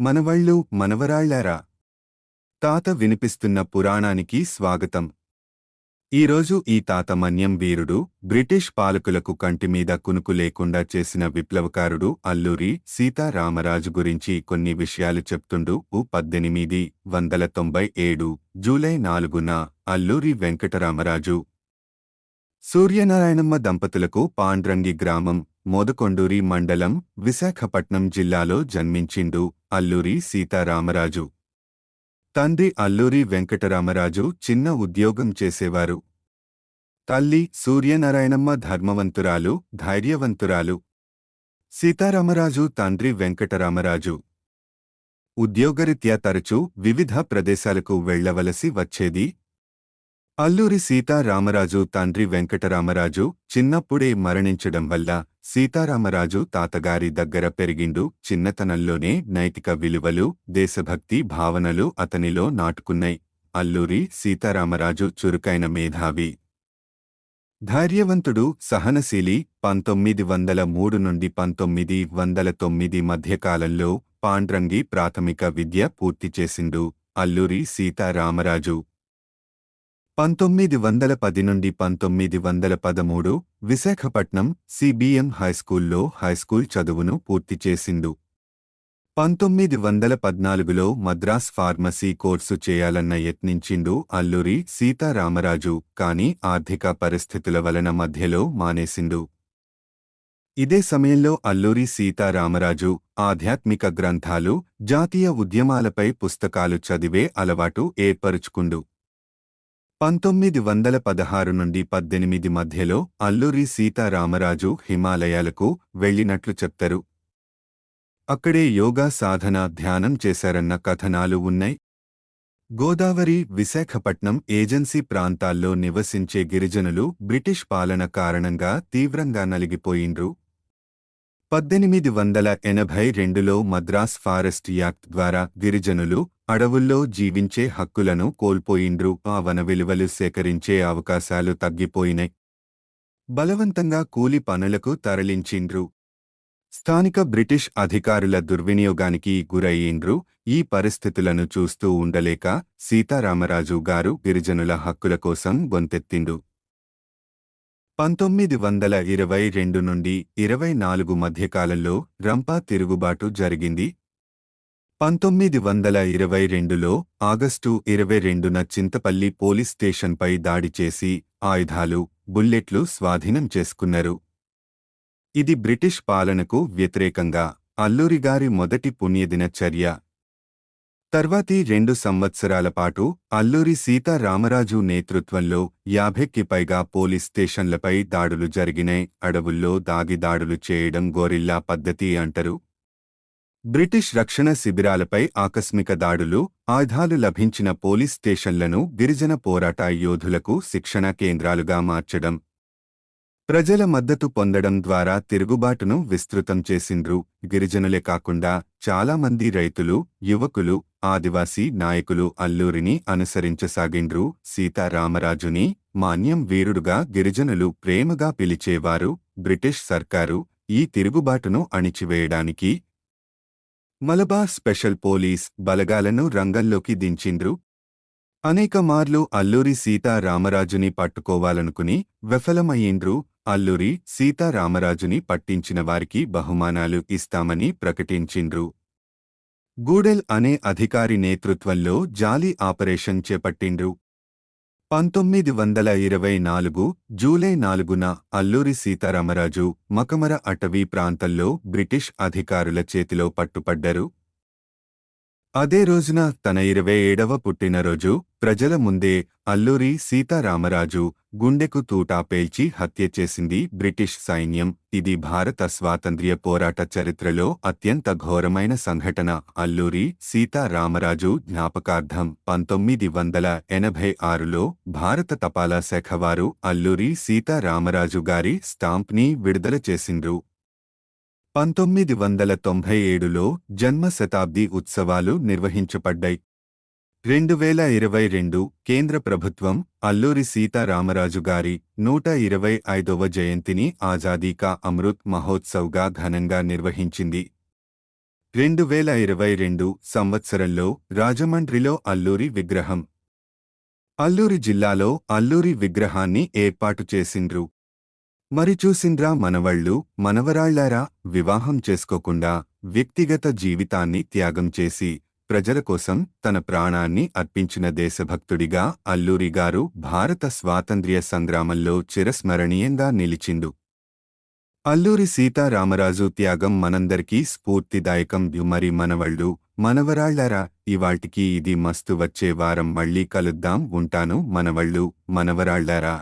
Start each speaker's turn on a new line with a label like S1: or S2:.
S1: మనవళ్ళు మనవరాళ్ళారా. తాత వినిపిస్తున్న పురాణానికి స్వాగతం. ఈరోజు ఈ తాత మన్యం వీరుడు బ్రిటిష్ పాలకులకు కంటిమీద కునుకు లేకుండా చేసిన విప్లవకారుడు అల్లూరి సీతారామరాజు గురించి కొన్ని విషయాలు చెప్తుండు. ఉ పద్దెనిమిది వందల తొంభై ఏడు జూలై నాలుగున అల్లూరి వెంకటరామరాజు సూర్యనారాయణమ్మ దంపతులకు పాండ్రంగి గ్రామం మోదకొండూరి మండలం విశాఖపట్నం జిల్లాలో జన్మించిండు. అల్లూరి సీతారామరాజు. తండ్రి అల్లూరి వెంకటరామరాజు చిన్న ఉద్యోగం చేసేవారు. తల్లి సూర్యనారాయణమ్మ ధర్మవంతురాలు ధైర్యవంతురాలు. సీతారామరాజు తండ్రి వెంకటరామరాజు. ఉద్యోగరీత్యా తరచూ వివిధ ప్రదేశాలకు వెళ్ళవలసి వచ్చేది అల్లూరి సీతారామరాజు తండ్రి వెంకటరామరాజు చిన్నప్పుడే మరణించడం వల్ల సీతారామరాజు తాతగారి దగ్గర పెరిగిండు. చిన్నతనంలోనే నైతిక విలువలు దేశభక్తి భావనలు అతనిలో నాటుకున్నాయి. అల్లూరి సీతారామరాజు చురుకైన మేధావి. ధైర్యవంతుడు సహనశీలి. పంతొమ్మిది వందల మూడు నుండి పంతొమ్మిది వందల తొమ్మిది మధ్యకాలంలో పాండ్రంగి ప్రాథమిక విద్య పూర్తి చేసిండు. అల్లూరి సీతారామరాజు పంతొమ్మిది వందల పది నుండి పంతొమ్మిది వందల పదమూడు విశాఖపట్నం సిబిఎం హైస్కూల్లో హైస్కూల్ చదువును పూర్తి చేసిండు. పంతొమ్మిది వందల పద్నాలుగులో మద్రాస్ ఫార్మసీ కోర్సు చేయాలన్న యత్నించిండు అల్లూరి సీతారామరాజు కాని ఆర్థిక పరిస్థితుల వలన మధ్యలో మానేసిండు. ఇదే సమయంలో అల్లూరి సీతారామరాజు ఆధ్యాత్మిక గ్రంథాలు జాతీయ ఉద్యమాలపై పుస్తకాలు చదివే అలవాటు ఏర్పరుచుకుండు. పంతొమ్మిది వందల పదహారు నుండి పద్దెనిమిది మధ్యలో అల్లూరి సీతారామరాజు హిమాలయాలకు వెళ్ళినట్లు చెప్తారు. అక్కడే యోగా సాధన ధ్యానం చేశారన్న కథనాలు ఉన్నాయి. గోదావరి విశాఖపట్నం ఏజెన్సీ ప్రాంతాల్లో నివసించే గిరిజనులు బ్రిటిష్ పాలన కారణంగా తీవ్రంగా నలిగిపోయిండ్రు. పద్దెనిమిది వందల ఎనభై రెండులో మద్రాస్ ఫారెస్ట్ యాక్ట్ ద్వారా గిరిజనులు అడవుల్లో జీవించే హక్కులను కోల్పోయిండ్రు. ఆ వన విలువలు సేకరించే అవకాశాలు తగ్గిపోయినాయి బలవంతంగా కూలి పనులకు తరలించిండ్రు. స్థానిక బ్రిటిష్ అధికారుల దుర్వినియోగానికి గురయ్యిండ్రు. ఈ పరిస్థితులను చూస్తూ ఉండలేక సీతారామరాజు గారు గిరిజనుల హక్కుల కోసం గొంతెత్తిండు. పంతొమ్మిది వందల ఇరవై రెండు నుండి ఇరవై నాలుగు మధ్యకాలంలో రంపా తిరుగుబాటు జరిగింది. పంతొమ్మిది వందల ఇరవై రెండులో ఆగస్టు ఇరవై రెండున చింతపల్లి పోలీస్ స్టేషన్పై దాడి చేసి ఆయుధాలు బుల్లెట్లు స్వాధీనం చేసుకున్నారు. ఇది బ్రిటిష్ పాలనకు వ్యతిరేకంగా అల్లూరిగారి మొదటి పుణ్యదిన చర్య. తర్వాతి రెండు సంవత్సరాల పాటు అల్లూరి సీతారామరాజు నేతృత్వంలో యాభైకి పైగా పోలీస్ స్టేషన్లపై దాడులు జరిగినాయి. అడవుల్లో దాగి దాడులు చేయడం గోరిల్లా పద్ధతి అంటారు. బ్రిటిష్ రక్షణ శిబిరాలపై ఆకస్మిక దాడులు ఆయుధాలు లభించిన పోలీస్ స్టేషన్లను గిరిజన పోరాట యోధులకు శిక్షణ కేంద్రాలుగా మార్చడం. ప్రజల మద్దతు పొందడం ద్వారా తిరుగుబాటును విస్తృతం చేసిండ్రు. గిరిజనులే కాకుండా చాలామంది రైతులు యువకులు ఆదివాసీ నాయకులు అల్లూరిని అనుసరించసాగిండ్రు. సీతారామరాజుని మాన్యం వీరుడుగా గిరిజనులు ప్రేమగా పిలిచేవారు బ్రిటిష్ సర్కారు ఈ తిరుగుబాటును అణిచివేయడానికి. మలబార్ స్పెషల్ పోలీస్ బలగాలను రంగంలోకి దించిండ్రు. అనేక మార్లు అల్లూరి సీతారామరాజుని పట్టుకోవాలనుకుని విఫలమయ్యిండ్రు. అల్లూరి సీతారామరాజుని పట్టించిన వారికి బహుమానాలు ఇస్తామని ప్రకటించిండ్రు. గూడెల్ అనే అధికారి నేతృత్వంలో జాలీ ఆపరేషన్ చేపట్టిండ్రు. పంతొమ్మిది వందల ఇరవై నాలుగు జూలై నాలుగున అల్లూరి సీతారామరాజు మకమర అటవీ ప్రాంతంలో బ్రిటిష్ అధికారుల చేతిలో పట్టుపడ్డారు. అదే రోజున తన ఇరవై ఏడవ పుట్టినరోజు ప్రజల ముందే అల్లూరి సీతారామరాజు గుండెకు తూటా పేల్చి హత్య చేసింది బ్రిటిష్ సైన్యం. ఇది భారత స్వాతంత్ర్య పోరాట చరిత్రలో అత్యంత ఘోరమైన సంఘటన. అల్లూరి సీతారామరాజు జ్ఞాపకార్థం పంతొమ్మిది వందల ఎనభై ఆరులో భారత తపాలా శాఖ వారు అల్లూరి సీతారామరాజు గారి స్టాంప్ని విడుదల చేసిండ్రు. పంతొమ్మిది వందల తొంభై ఏడులో జన్మ శతాబ్ది ఉత్సవాలు నిర్వహించబడ్డాయి. రెండు వేల ఇరవై రెండు కేంద్ర ప్రభుత్వం అల్లూరి సీతారామరాజు గారి నూట ఇరవై ఐదవ జయంతిని ఆజాదీ కా అమృత్ మహోత్సవ్గా ఘనంగా నిర్వహించింది. రెండు వేల ఇరవై రెండు సంవత్సరంలో రాజమండ్రిలో అల్లూరి విగ్రహం. అల్లూరి జిల్లాలో అల్లూరి విగ్రహాన్ని ఏర్పాటు చేసిండ్రు. మరి చూసిండ్రా మనవళ్ళు మనవరాళ్ళారా వివాహం చేసుకోకుండా వ్యక్తిగత జీవితాన్ని త్యాగం చేసి ప్రజల కోసం తన ప్రాణాన్ని అర్పించిన దేశభక్తుడిగా అల్లూరి గారు భారత స్వాతంత్ర్య సంగ్రామంలో చిరస్మరణీయంగా నిలిచిండు. అల్లూరి సీతారామరాజు త్యాగం మనందరికీ స్ఫూర్తిదాయకం. మరి మనవళ్ళు మనవరాళ్ళారా ఇవాటికి ఇది మస్తు వచ్చే వారం. మళ్ళీ కలుద్దాం. ఉంటాను మనవళ్ళు మనవరాళ్ళారా.